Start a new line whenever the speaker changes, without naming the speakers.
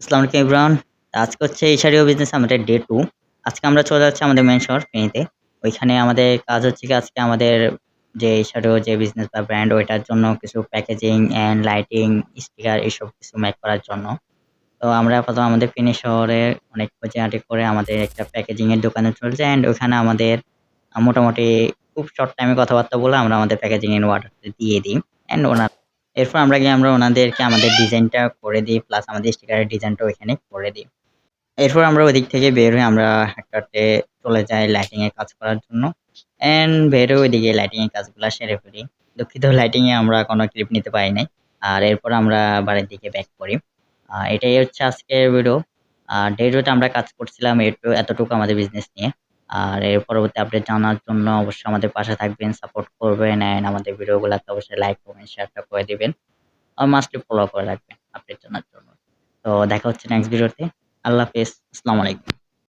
আসসালামু আলাইকুম এভরিওয়ান। আজকে হচ্ছে ইশারিও বিজনেস আমাদের ডে টু আজকে আমরা চলে যাচ্ছি আমাদের মেন শহর ফেনীতে। ওইখানে আমাদের কাজ হচ্ছে কি আজকে আমাদের যে ইশারিও যে বিজনেস বা ব্র্যান্ড ওইটার জন্য কিছু প্যাকেজিং অ্যান্ড লাইটিং, স্টিকার এইসব কিছু মেক করার জন্য। তো আমরা আপাতত আমাদের ফেনী শহরে অনেক খোঁজাআটি করে আমাদের একটা প্যাকেজিং এর দোকানে চলছে অ্যান্ড ওখানে আমাদের মোটামুটি খুব শর্ট টাইমে কথাবার্তা বলে আমরা আমাদের প্যাকেজিং এর অর্ডারটা দিয়ে দিই। অ্যান্ড ওনার এরপর আমরা গিয়ে আমরা ওনাদেরকে আমাদের ডিজাইনটা করে দিই প্লাস আমাদের স্টিকারের ডিজাইনটা ওইখানে করে দিই। এরপর আমরা ওদিক থেকে বের হয়ে আমরা একটাতে চলে যাই লাইটিং এর কাজ করার জন্য। অ্যান্ড বের হয়ে ওইদিকে লাইটিং এর কাজগুলা সেরে ফেলি। দুঃখিত লাইটিং এ আমরা কোনো ক্লিপ নিতে পারি নাই। আর এরপর আমরা বাড়ির দিকে ব্যাক করি। এটাই হচ্ছে আজকের ভিডিও। আর ডে 2 আমরা কাজ করছিলাম এটু এতটুকু আমাদের বিজনেস নিয়ে। আর এর পরবর্তী আপডেট জানার জন্য অবশ্যই আমাদের পাশে থাকবেন, সাপোর্ট করবেন অ্যান্ড আমাদের ভিডিওগুলোতে অবশ্যই লাইক, কমেন্ট, শেয়ারটা করে দিবেন। আর মাস্টলি ফলো করে রাখবেন আপডেট জানার জন্য। তো দেখা হচ্ছে নেক্সট ভিডিওতে। আল্লাহ হাফেজ। আসসালামু আলাইকুম।